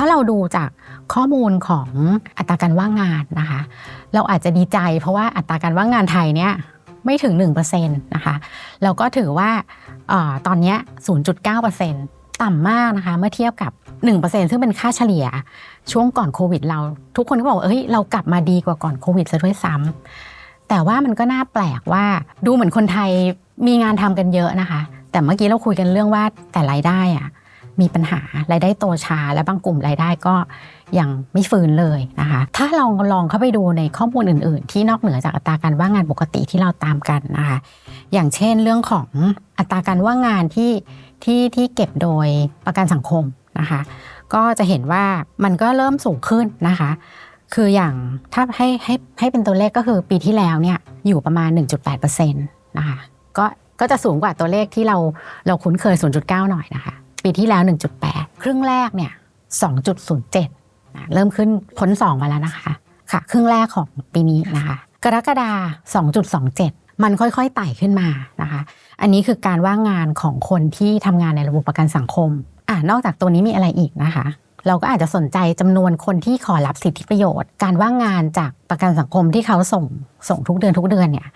ถ้าเราดูจากข้อมูลของอัตราการว่างงานนะคะ เราอาจจะดีใจเพราะว่าอัตราการว่างงานไทยเนี่ยไม่ถึง1%นะคะแล้วก็ถือว่าออตอนเนี้0.9%ต่ำมากนะคะ เมื่อเทียบกับ 1%ซึ่งเป็นค่าเฉลี่ยช่วงก่อนโควิดเรา ทุกคนก็บอกว่าเอ้ยเรากลับมาดีกว่าก่อนโควิดซะด้วยซ้ำแต่ว่ามันก็น่าแปลกว่าดูเหมือนคนไทยมีงานทำกันเยอะนะคะ แต่เมื่อกี้เราคุยกันเรื่องว่าแต่รายได้อะ มีปัญหารายได้โตช้า และบางกลุ่มรายได้ก็ยังไม่ฟื้นเลยนะคะ ถ้าลองลองเข้าไปดูในข้อมูลอื่น ๆ ที่นอกเหนือจากอัตราการว่างงานปกติที่เราตามกันนะคะ อย่างเช่นเรื่องของอัตราการว่างงานที่ที่ที่เก็บโดยประกันสังคมนะคะ ก็จะเห็นว่ามันก็เริ่มสูงขึ้นนะคะ คืออย่างถ้าให้ให้ให้เป็นตัวเลขก็คือปีที่แล้วเนี่ยอยู่ประมาณ 1.8%นะคะ ก็ก็จะสูงกว่าตัวเลขที่เราเราคุ้นเคย 0.9 หน่อยนะคะ ปีที่แล้ว 1.8 ครึ่งแรกเนี่ย 2.07นะเริ่มขึ้นพ้น2มาแล้วนะคะ ค่ะ ครึ่งแรกของปีนี้นะคะ กรกฎาคม2.27 มันค่อยๆไต่ขึ้นมานะคะ อันนี้คือการว่างงานของคนที่ทำงานในระบบประกันสังคมอ่านอกจากตัวนี้มีอะไรอีกนะคะเราก็อาจจะสนใจจำนวนคนที่ขอรับสิทธิประโยชน์ การว่างงานจากประกันสังคมที่เขาส่งส่งทุกเดือนทุกเดือนเนี่ย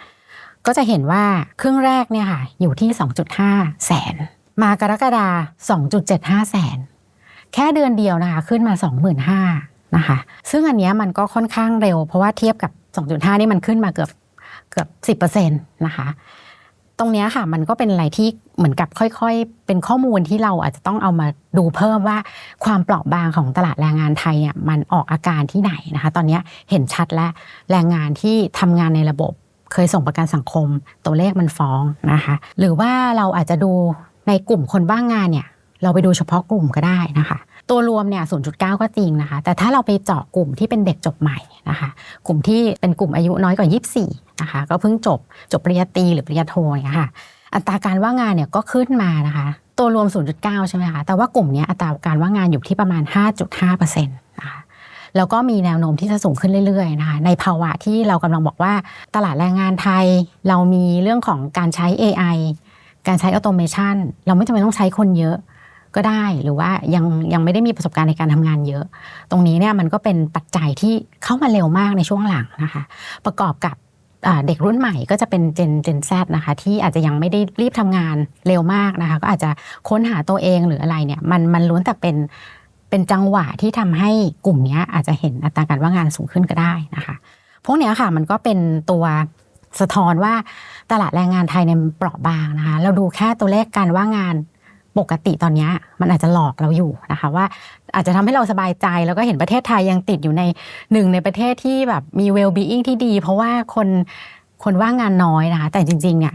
ก็จะเห็นว่าครึ่งแรกเนี่ยค่ะอยู่ที่ 2.5 แสน มากรกฎาคม2.75 แสน แค่เดือนเดียวนะคะ ขึ้นมา 25,000นะคะ ซึ่งอันนี้มันก็ค่อนข้างเร็ว เพราะว่าเทียบกับ 2.5 นี่มันขึ้นมาเกือบเกือบ10%นะคะ ตรงนี้ค่ะมันก็เป็นอะไรที่เหมือนกับค่อยๆ เป็นข้อมูลที่เราอาจจะต้องเอามาดูเพิ่มว่าความเปราะบางของตลาดแรงงานไทยเนี่ยมันออกอาการที่ไหนนะคะ ตอนนี้เห็นชัดแล้วแรงงานที่ทำงานในระบบเคยส่งประกันสังคมตัวเลขมันฟ้องนะคะ หรือว่าเราอาจจะดู ในกลุ่มคนบ้างงานเนี่ย เราไปดูเฉพาะกลุ่มก็ได้นะคะ ตัวรวมเนี่ย0.9 ก็จริงนะคะ แต่ถ้าเราไปเจาะกลุ่มที่เป็นเด็กจบใหม่นะคะ กลุ่มที่เป็นกลุ่มอายุน้อยกว่า 24 นะคะ ก็เพิ่งจบจบปริญญาตรีหรือปริญญาโทเนี่ยค่ะ อัตราการว่างงานเนี่ยก็ขึ้นมานะคะ ตัวรวม 0.9 ใช่ไหมคะ แต่ว่ากลุ่มนี้อัตราการว่างงานอยู่ที่ประมาณ 5.5%นะคะแล้วก็มีแนวโน้มที่จะสูงขึ้นเรื่อยๆนะคะในภาวะที่เรากำลังบอกว่าตลาดแรงงานไทย เรามีเรื่องของการใช้ AI การใช้ออโตเมชันเราไม่จำเป็นต้องใช้คนเยอะก็ได้หรือว่ายังยังไม่ได้มีประสบการณ์ในการทำงานเยอะ ตรงนี้เนี่ยมันก็เป็นปัจจัยที่เข้ามาเร็วมากในช่วงหลังนะคะ ประกอบกับเด็กรุ่นใหม่ก็จะเป็นเจนเจนแซนะคะ ที่อาจจะยังไม่ได้รีบทำงานเร็วมากนะคะ ก็อาจจะค้นหาตัวเองหรืออะไรเนี่ยมันมันล้วนแต่เป็นเป็นจังหวะที่ทำให้กลุ่มนี้อาจจะเห็นอัตราการว่างงานสูงขึ้นก็ได้นะคะ พวกนี้ค่ะมันก็เป็นตัว สะท้อนว่าตลาดแรงงานไทยเนี่ยมันเปราะบางนะคะ เราดูแค่ตัวเลขการว่างงานปกติตอนนี้มันอาจจะหลอกเราอยู่นะคะว่าอาจจะทำให้เราสบายใจแล้วก็เห็นประเทศไทยยังติดอยู่ในหนึ่งในประเทศที่แบบมี well being ที่ดี เพราะว่าคนคนว่างงานน้อยนะคะแต่จริงๆเนี่ย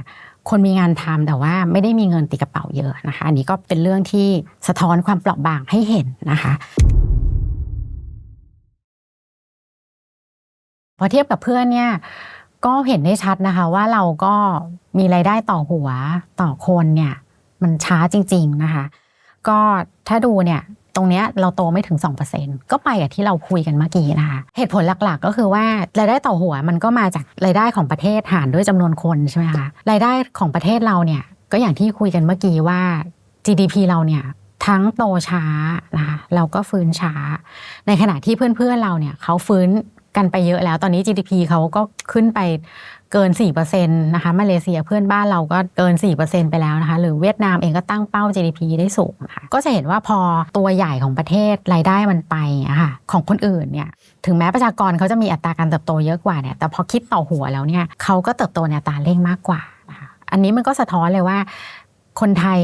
คนมีงานทำแต่ว่าไม่ได้มีเงินติดกระเป๋าเยอะนะคะ อันนี้ก็เป็นเรื่องที่สะท้อนความเปราะบางให้เห็นนะคะพอเทียบกับเพื่อนเนี่ย ก็เห็นได้ชัดนะคะว่าเราก็มีรายได้ต่อหัวต่อคนเนี่ยมันช้าจริง ๆนะคะ ก็ถ้าดูเนี่ยตรงเนี้ยเราโตไม่ถึง 2%ก็ไปกับที่เราคุยกันเมื่อกี้นะคะ เหตุผลหลักๆ ก็คือว่ารายได้ต่อหัวมันก็มาจากรายได้ของประเทศหารด้วยจำนวนคนใช่ไหมคะรายได้ของประเทศเราเนี่ยก็อย่างที่คุยกันเมื่อกี้ว่า GDP เราเนี่ยทั้งโตช้านะคะเราก็ฟื้นช้า ในขณะที่เพื่อนๆเราเนี่ยเขาฟื้น กันไปเยอะแล้วตอนนี้ GDP เขาก็ขึ้นไปเกิน 4%นะคะมาเลเซียเพื่อนบ้านเราก็เกิน 4%ไปแล้วนะคะหรือเวียดนามเองก็ตั้งเป้า GDP ได้สูงนะคะก็จะเห็นว่าพอตัวใหญ่ของประเทศรายได้มันไปอะค่ะของคนอื่นเนี่ยถึงแม้ประชากรเขาจะมีอัตราการเติบโตเยอะกว่าเนี่ยแต่พอคิดต่อหัวแล้วเนี่ยเขาก็เติบโตในอัตราเร่งมากกว่านะคะอันนี้มันก็สะท้อนเลยว่า คนไทย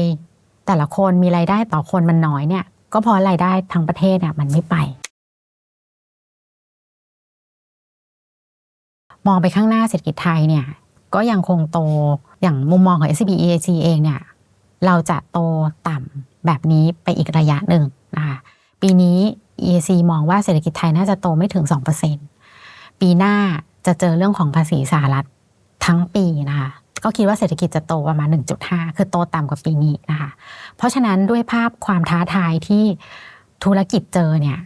แต่ละคนมีรายได้ต่อคนมันน้อยเนี่ยก็เพราะรายได้ทั้งประเทศเนี่ยมันไม่ไป มองไปข้างหน้าเศรษฐกิจไทยเนี่ยก็ยังคงโตอย่างมุมมองของ SCB EAC เองเนี่ยเราจะโตต่ำแบบนี้ไปอีกระยะหนึ่งนะคะปีนี้ EAC มองว่าเศรษฐกิจไทยน่าจะโตไม่ถึง 2%ปีหน้าจะเจอเรื่องของภาษีสหรัฐทั้งปีนะคะก็คิดว่าเศรษฐกิจจะโตประมาณ 1.5 คือโตต่ำกว่าปีนี้นะคะ เพราะฉะนั้นด้วยภาพความท้าทายที่ธุรกิจเจอเนี่ย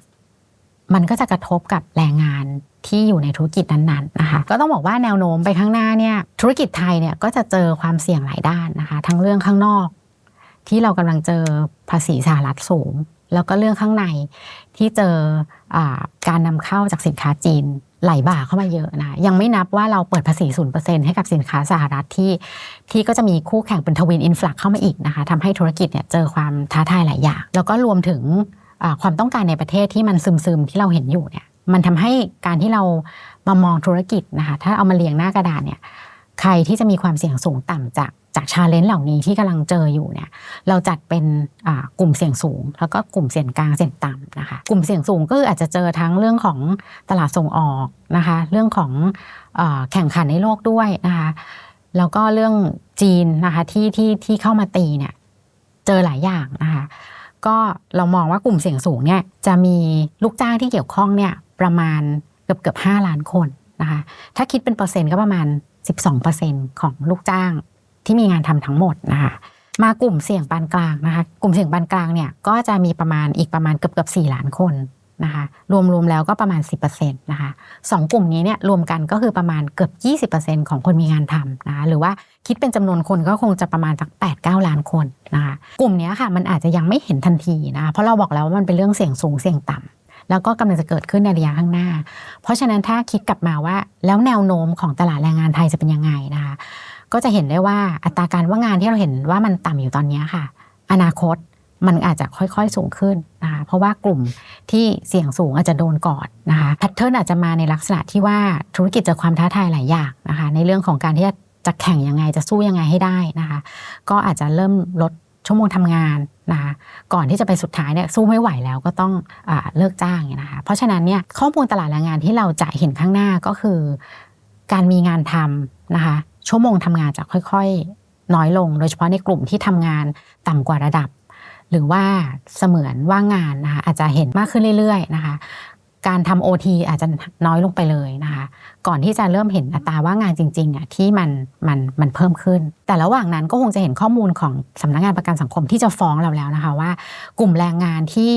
มันก็จะกระทบกับแรงงานที่อยู่ในธุรกิจนั้นๆนะคะ ก็ต้องบอกว่าแนวโน้มไปข้างหน้าเนี่ยธุรกิจไทยเนี่ยก็จะเจอความเสี่ยงหลายด้านนะคะ ทั้งเรื่องข้างนอก ที่เรากำลังเจอภาษีสหรัฐสูง แล้วก็เรื่องข้างในที่เจออการนำเข้าจากสินค้าจีนไหลบ่าเข้ามาเยอะนะยังไม่นับว่าเราเปิดภาษีศูนย์เปอร์เซ็นให้กับสินค้าสหรัฐที่ ที่ก็จะมีคู่แข่งเป็นทวินอินฟลักเข้ามาอีกนะคะทำให้ธุรกิจเนี่ยเจอความท้าทายหลายอย่าง แล้วก็รวมถึง ความต้องการในประเทศที่มันซึมๆที่เราเห็นอยู่เนี่ยมันทำให้การที่เรามามองธุรกิจนะคะถ้าเอามาเรียงหน้ากระดานเนี่ยใครที่จะมีความเสี่ยงสูงต่ำจากจากชาเลนจ์เหล่านี้ที่กำลังเจออยู่เนี่ยเราจัดเป็นกลุ่มเสี่ยงสูง แล้วก็กลุ่มเสี่ยงกลางเสี่ยงต่ำนะคะกลุ่มเสี่ยงสูงก็อาจจะเจอทั้งเรื่องของตลาดส่งออกนะคะเรื่องของอแข่งขันในโลกด้วยนะคะแล้วก็เรื่องจีนนะคะที่ที่ที่เข้ามาตีเนี่ยเจอหลายอย่างนะคะ ก็เรามองว่ากลุ่มเสี่ยงสูงเนี่ยจะมีลูกจ้างที่เกี่ยวข้องเนี่ยประมาณเกือบเกือบห้าล้านคนนะคะถ้าคิดเป็นเปอร์เซ็นต์ก็ประมาณ 12%ของลูกจ้างที่มีงานทำทั้งหมดนะคะมากลุ่มเสี่ยงปานกลางนะคะกลุ่มเสี่ยงปานกลางเนี่ยก็จะมีประมาณอีกประมาณเกือบเกือบ4ล้านคน นะคะรวมๆแล้วก็ประมาณ 10%นะคะสองกลุ่มนี้เนี่ยรวมกันก็คือประมาณเกือบ 20%ของคนมีงานทำนะคะหรือว่าคิดเป็นจำนวนคนก็คงจะประมาณสัก8-9 ล้านคนนะคะกลุ่มนี้ค่ะมันอาจจะยังไม่เห็นทันทีนะคะเพราะเราบอกแล้วว่ามันเป็นเรื่องเสี่ยงสูงเสี่ยงต่ำแล้วก็กำลังจะเกิดขึ้นในระยะข้างหน้า เพราะฉะนั้นถ้าคิดกลับมาว่าแล้วแนวโน้มของตลาดแรงงานไทยจะเป็นยังไงนะคะก็จะเห็นได้ว่าอัตราการว่างงานที่เราเห็นว่ามันต่ำอยู่ตอนนี้ค่ะ อนาคต มันอาจจะค่อยๆสูงขึ้นนะคะเพราะว่ากลุ่มที่เสี่ยงสูงอาจจะโดนก่อนนะคะแพทเทิร์นอาจจะมาในลักษณะที่ว่าธุรกิจเจอความท้าทายหลายอย่างนะคะในเรื่องของการที่จะจะแข่งยังไงจะสู้ยังไงให้ได้นะคะก็อาจจะเริ่มลดชั่วโมงทำงานนะคะก่อนที่จะไปสุดท้ายเนี่ยสู้ไม่ไหวแล้วก็ต้องอเลิกจ้างเนี่ยนะคะเพราะฉะนั้นเนี่ยข้อมูลตลาดแรงงานที่เราจะเห็นข้างหน้าก็คือ การมีงานทำนะคะชั่วโมงทำงานจะค่อยๆ น้อยลง โดยเฉพาะในกลุ่มที่ทำงานต่ำกว่าระดับ หรือว่าเสมือนว่างงานนะคะอาจจะเห็นมากขึ้นเรื่อยๆนะคะการทำโอทีอาจจะน้อยลงไปเลยนะคะ ก่อนที่จะเริ่มเห็นอัตราว่างงานจริงๆอะที่มันมันมันเพิ่มขึ้น แต่ระหว่างนั้นก็คงจะเห็นข้อมูลของสำนักงานประกันสังคมที่จะฟ้องเราแล้วนะคะว่า กลุ่มแรงงานที่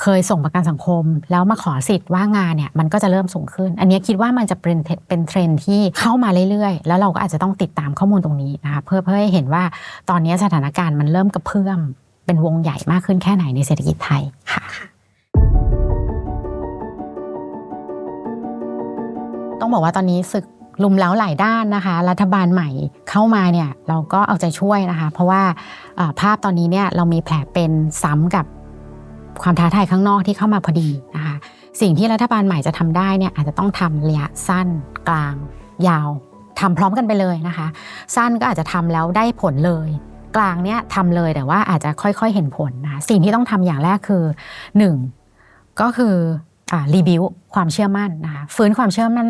เอ่อเคยส่งประกันสังคม แล้วมาขอสิทธิ์ว่างงานเนี่ยมันก็จะเริ่มสูงขึ้น อันนี้คิดว่ามันจะเป็นเป็นเทรนด์ที่เข้ามาเรื่อยๆ แล้วเราก็อาจจะต้องติดตามข้อมูลตรงนี้นะคะเพื่อเพื่อให้เห็นว่าตอนนี้สถานการณ์มันเริ่มกระเพื่อมเป็นวงใหญ่มากขึ้นแค่ไหนในเศรษฐกิจไทยค่ะต้องบอกว่าตอนนี้ศึกลุมเล้าหลายด้านนะคะ รัฐบาลใหม่เข้ามาเนี่ยเราก็เอาใจช่วยนะคะ เพราะว่าอ่าภาพตอนนี้เนี่ยเรามีแผลเป็นซ้ำกับ ความท้าทายข้างนอกที่เข้ามาพอดีนะคะสิ่งที่รัฐบาลใหม่จะทำได้เนี่ยอาจจะต้องทำระยะสั้นกลาง ยาวทำพร้อมกันไปเลยนะคะ สั้นก็อาจจะทำแล้วได้ผลเลย กลางเนี่ยทำเลยแต่ว่าอาจจะค่อยๆเห็นผลนะคะสิ่งที่ต้องทำอย่างแรกคือหนึ่งก็คืออรีบิวความเชื่อมั่นนะคะฟื้นความเชื่อมั่น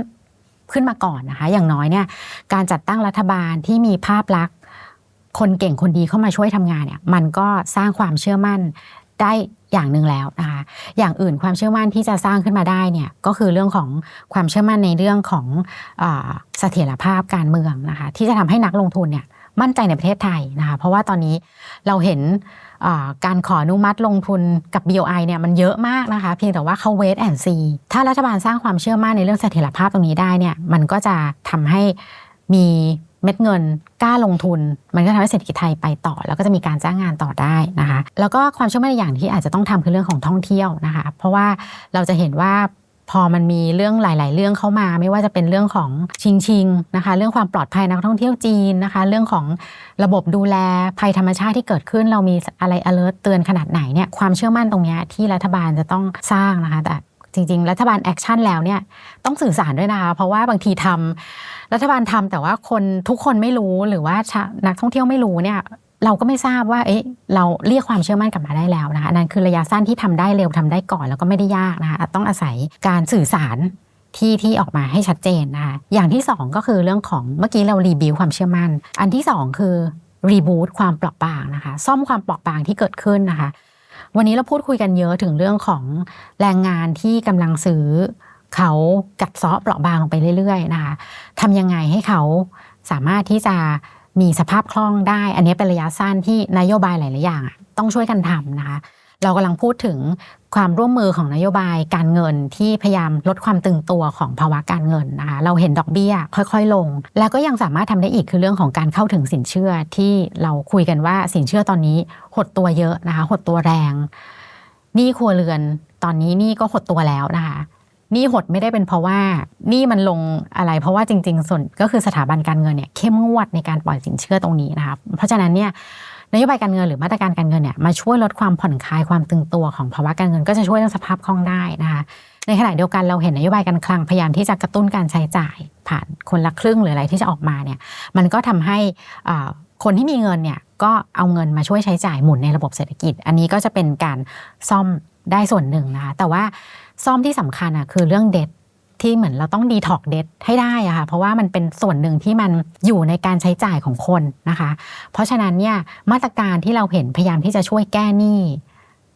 ขึ้นมาก่อนนะคะ อย่างน้อยเนี่ยการจัดตั้งรัฐบาลที่มีภาพลักษณ์คนเก่งคนดีเข้ามาช่วยทำงานเนี่ยมันก็สร้างความเชื่อมั่น ได้อย่างหนึ่งแล้วนะคะอย่างอื่นความเชื่อมั่นที่จะสร้างขึ้นมาได้เนี่ยก็คือเรื่องของความเชื่อมั่นในเรื่องของเสถียรภาพการเมืองนะคะที่จะทำให้นักลงทุนเนี่ยมั่นใจในประเทศไทยนะคะเพราะว่าตอนนี้เราเห็นการขออนุมัติลงทุนกับ BOI เนี่ยมันเยอะมากนะคะเพียงแต่ว่าเขาเวทแอนซีถ้ารัฐบาลสร้างความเชื่อมั่นในเรื่องเสถียรภาพตรงนี้ได้เนี่ยมันก็จะทำให้มี เม็ดเงินกล้าลงทุน มันก็ทำให้เศรษฐกิจไทยไปต่อ แล้วก็จะมีการจ้างงานต่อได้นะคะ แล้วก็ความเชื่อมั่นอีกอย่างที่อาจจะต้องทำคือเรื่องของท่องเที่ยวนะคะ เพราะว่าเราจะเห็นว่าพอมันมีเรื่องหลาย ๆ เรื่องเข้ามา ไม่ว่าจะเป็นเรื่องของชิงชิงนะคะ เรื่องความปลอดภัยนักท่องเที่ยวจีนนะคะ เรื่องของระบบดูแลภัยธรรมชาติที่เกิดขึ้น เรามีอะไร alert เตือนขนาดไหนเนี่ยความเชื่อมั่นตรงเนี้ยที่รัฐบาลจะต้องสร้างนะคะแต่ จริง ๆ รัฐบาลแอคชั่นแล้วเนี่ยต้องสื่อสารด้วยนะคะเพราะว่าบางทีทำรัฐบาลทำแต่ว่าคนทุกคนไม่รู้หรือว่านักท่องเที่ยวไม่รู้เนี่ยเราก็ไม่ทราบว่า เอ๊ะ เราเรียกความเชื่อมั่นกลับมาได้แล้วนะคะนนั้นคือระยะสั้นที่ทำได้เร็วทำได้ก่อนแล้วก็ไม่ได้ยากนะคะต้องอาศัยการสื่อสารที่ที่ออกมาให้ชัดเจนนะคะอย่างที่สองก็คือเรื่องของเมื่อกี้เรารีบิวความเชื่อมั่น อันที่สองคือรีบูตความเปราะบางนะคะ ซ่อมความเปราะบางที่เกิดขึ้นนะคะ วันนี้เราพูดคุยกันเยอะถึงเรื่องของแรงงานที่กำลังซื้อเขากัดเซาะเปราะบางลงไปเรื่อยๆนะคะทำยังไงให้เขาสามารถที่จะมีสภาพคล่องได้ อันนี้เป็นระยะสั้นที่นโยบายหลายๆอย่างต้องช่วยกันทำนะคะ เรากำลังพูดถึงความร่วมมือของนโยบายการเงินที่พยายามลดความตึงตัวของภาวะการเงินนะคะเราเห็นดอกเบี้ยค่อยๆ ลง แล้วก็ยังสามารถทำได้อีกคือเรื่องของการเข้าถึงสินเชื่อที่เราคุยกันว่าสินเชื่อตอนนี้หดตัวเยอะนะคะหดตัวแรงหนี้ครัวเรือนตอนนี้หนี่ก็หดตัวแล้วนะคะหนี่หดไม่ได้เป็นเพราะว่าหนี่มันลงอะไร เพราะว่าจริง ๆ ส่วนก็คือสถาบันการเงินเนี่ยเข้มงวดในการปล่อยสินเชื่อตรงนี้นะคะเพราะฉะนั้นเนี่ย นโยบายการเงินหรือมาตรการการเงินเนี่ยมาช่วยลดความผ่อนคลายความตึงตัวของภาวะการเงิน ก็จะช่วยเรื่องสภาพคล่องได้นะคะในขณะเดียวกันเราเห็นนโยบายการคลังพยายามที่จะกระตุ้นการใช้จ่าย ผ่านคนละครึ่งหรืออะไรที่จะออกมาเนี่ยมันก็ทำให้คนที่มีเงินเนี่ยก็เอาเงินมาช่วยใช้จ่ายหมุนในระบบเศรษฐกิจ อันนี้ก็จะเป็นการซ่อมได้ส่วนหนึ่งนะคะแต่ว่าซ่อมที่สำคัญอะคือเรื่องเด็ด ที่เหมือนเราต้องดีท็อกเด็ดให้ได้อะค่ะเพราะว่ามันเป็นส่วนหนึ่งที่มันอยู่ในการใช้จ่ายของคนนะคะ เพราะฉะนั้นเนี่ยมาตรการที่เราเห็นพยายามที่จะช่วยแก้หนี้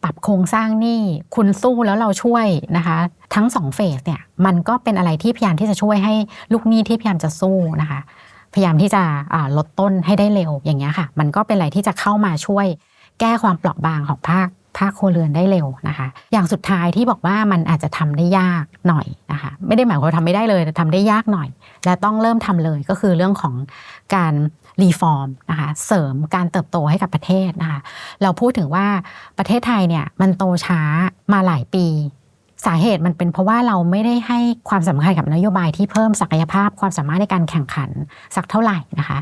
ปรับโครงสร้างหนี้คุณสู้แล้วเราช่วยนะคะ ทั้งสองเฟสเนี่ยมันก็เป็นอะไรที่พยายามที่จะช่วยให้ลูกหนี้ที่พยายามจะสู้นะคะ พยายามที่จะลดต้นให้ได้เร็วอย่างเงี้ยค่ะ มันก็เป็นอะไรที่จะเข้ามาช่วยแก้ความเปราะบางของภาค ภาคครัวเรือนได้เร็วนะคะ อย่างสุดท้ายที่บอกว่ามันอาจจะทำได้ยากหน่อยนะคะ ไม่ได้หมายความว่าทำไม่ได้เลยแต่ทำได้ยากหน่อย และต้องเริ่มทำเลยก็คือเรื่องของการรีฟอร์มนะคะเสริมการเติบโตให้กับประเทศนะคะเราพูดถึงว่าประเทศไทยเนี่ยมันโตช้ามาหลายปี สาเหตุมันเป็นเพราะว่าเราไม่ได้ให้ความสำคัญกับนโยบายที่เพิ่มศักยภาพความสามารถในการแข่งขันสักเท่าไหร่นะคะ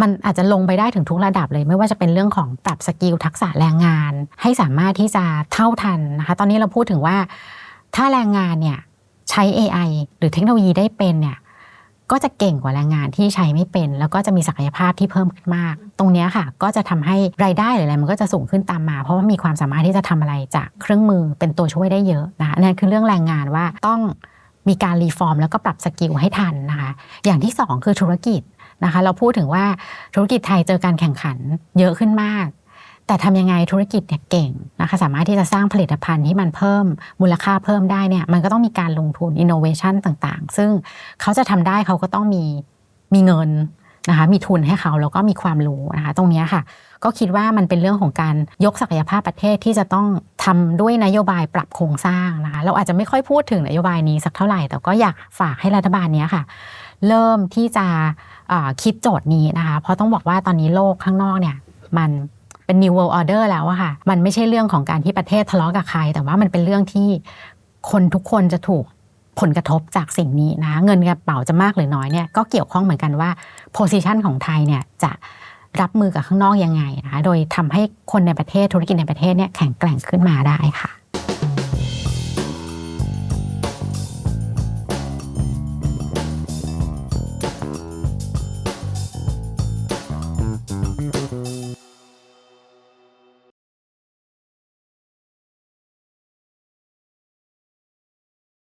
มันอาจจะลงไปได้ถึงทุกระดับเลย ไม่ว่าจะเป็นเรื่องของปรับสกิลทักษะแรงงาน ให้สามารถที่จะเท่าทันนะคะ ตอนนี้เราพูดถึงว่าถ้าแรงงานเนี่ยใช้ AI หรือเทคโนโลยีได้เป็นเนี่ยก็จะเก่งกว่าแรงงานที่ใช้ไม่เป็น แล้วก็จะมีศักยภาพที่เพิ่มขึ้นมาก ตรงนี้ค่ะ ก็จะทำให้รายได้หรืออะไรมันก็จะสูงขึ้นตามมา เพราะว่ามีความสามารถที่จะทำอะไรจากเครื่องมือเป็นตัวช่วยได้เยอะนะคะนั่นคือเรื่องแรงงานว่าต้องมีการรีฟอร์มแล้วก็ปรับสกิลให้ทันนะคะ อย่างที่สองคือธุรกิจนะคะเราพูดถึงว่าธุรกิจไทยเจอการแข่งขันเยอะขึ้นมาก แต่ทำยังไงธุรกิจเนี่ยเก่งนะคะสามารถที่จะสร้างผลิตภัณฑ์ที่มันเพิ่มมูลค่าเพิ่มได้เนี่ยมันก็ต้องมีการลงทุน innovation ต่างๆ ซึ่งเขาจะทำได้เขาก็ต้องมีมีเงินนะคะมีทุนให้เขาแล้วก็มีความรู้นะคะตรงนี้ค่ะ ก็คิดว่ามันเป็นเรื่องของการยกศักยภาพประเทศที่จะต้อง ทำด้วยนโยบายปรับโครงสร้างนะคะเราอาจจะไม่ค่อยพูดถึงนโยบายนี้สักเท่าไหร่ แต่ก็อยากฝากให้รัฐบาลนี้ค่ะ เริ่มที่จะคิดโจทย์นี้นะคะ เพราะต้องบอกว่าตอนนี้โลกข้างนอกเนี่ยมันเป็น new world order แล้วอะค่ะ มันไม่ใช่เรื่องของการที่ประเทศทะเลาะกับใคร แต่ว่ามันเป็นเรื่องที่คนทุกคนจะถูกผลกระทบจากสิ่งนี้นะคะเงินกระเป๋าจะมากหรือน้อยเนี่ยก็เกี่ยวข้องเหมือนกันว่า position ของไทยเนี่ยจะ รับมือกับข้างนอกยังไงนะคะโดยทำให้คนในประเทศธุรกิจในประเทศเนี่ยแข็งแกร่งขึ้นมาได้ค่ะ